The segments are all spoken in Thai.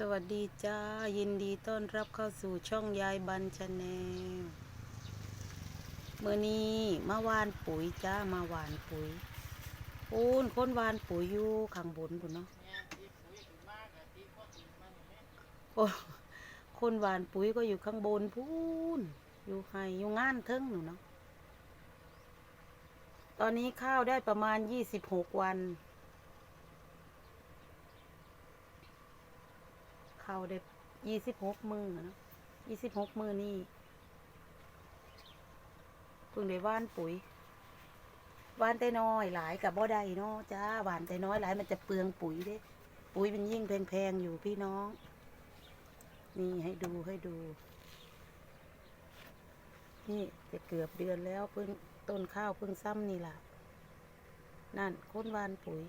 สวัสดีจ้า ยินดีต้อนรับเข้าสู่ช่องยายบันชาแนลเมื่อนี้มาวานปุ๋ยจ้ามาหวานปุ๋ยปูนค้นวานปุ๋ยอยู่ข้างบนปุ่นเนาะโอ้คนหวานปุ๋ยก็อยู่ข้างบนพูนอยู่ไห้อยู่งานเทิงหนูเนาะตอนนี้ข้าวได้ประมาณยี่สิบหกวัน เข้าได้ยี่สิบหกมือนะยี่สิบหกมือนี่เพิ่งได้ว่านปุ๋ยว่านแต่น้อยหลายกับบ่ได้เนาะจ้าหวานแต่น้อยหลายมันจะเปลืองปุ๋ยเด้ปุ๋ยมันยิ่งแพงๆอยู่พี่น้อง นี่ให้ดูให้ดู นี่จะเกือบเดือนแล้วเพิ่งต้นข้าวเพิ่งซ้ำนี่ล่ะ นั่นค้นวานปุ๋ย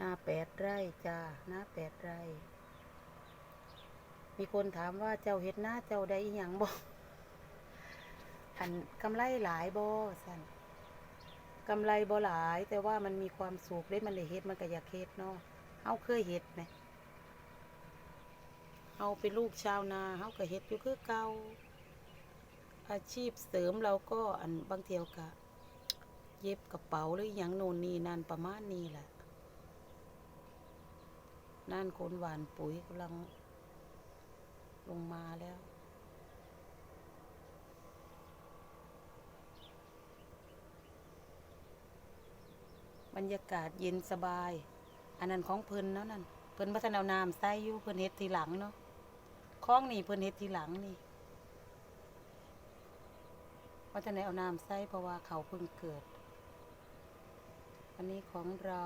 นาแปดไร่จ้านาแปดไร่ มีคนถามว่าเจ้าเฮ็ดหน้าเจ้าได้อหยังบ่อันกำไรหลายบ่สันกำไรบ่หลาย แต่ว่ามันมีความสุขได้มันได้เฮ็ดมันก็อยากเฮ็ดเนาะเฮาเคยเฮ็ดไหมเฮาเป็นลูกชาวนาเฮาก็เฮ็ดอยู่คือเก่าอาชีพเสริมเราก็อันบางเที่ยวก็เย็บกระเป๋าหรืออหยังโน่นนี่นั่นประมาณนี้แหละ นั่นคนหวานปุ๋ยกำลัง ลงมาแล้ว บรรยากาศเย็นสบาย อันนั้นของเพิ่นเนาะนั่นเพิ่นพัฒนาน้ำใส่อยู่เพิ่นเฮ็ดทีหลังเนาะคล้องนี่เพิ่นเฮ็ดทีหลังนี่ว่าจะไหนเอาน้ำใส่เพราะว่าเขาเพิ่งเกิด อันนี้ของเรา